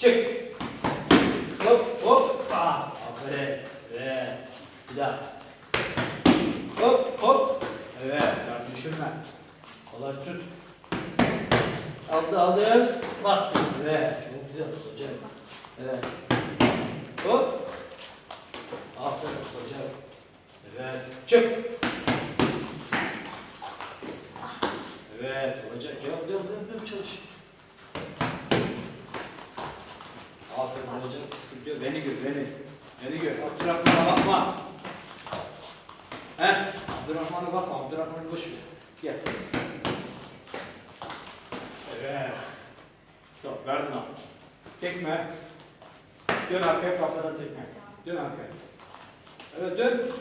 Çık. Hop hop. Bas. Aferin. Evet. Bir daha. Hop hop. Evet. Daha düşürme. Kolay tut. Aldı aldı. Bas. Evet. Çok güzel hocam. Evet. Hop. Aferin hocam. Evet. Çık. Evet. Hocam. Devam devam, devam çalış. Aferin hocam. Sıkıntı yok. Beni gör beni. Beni gör. Abdurrahman'a bakma. He? Abdurrahman'a bakma. Abdurrahman'ı boş ver. Gel. Evet. Stop. Verdin al. Tekme. Dön arkaya kafadan tekme. Dön arkaya. Evet dön.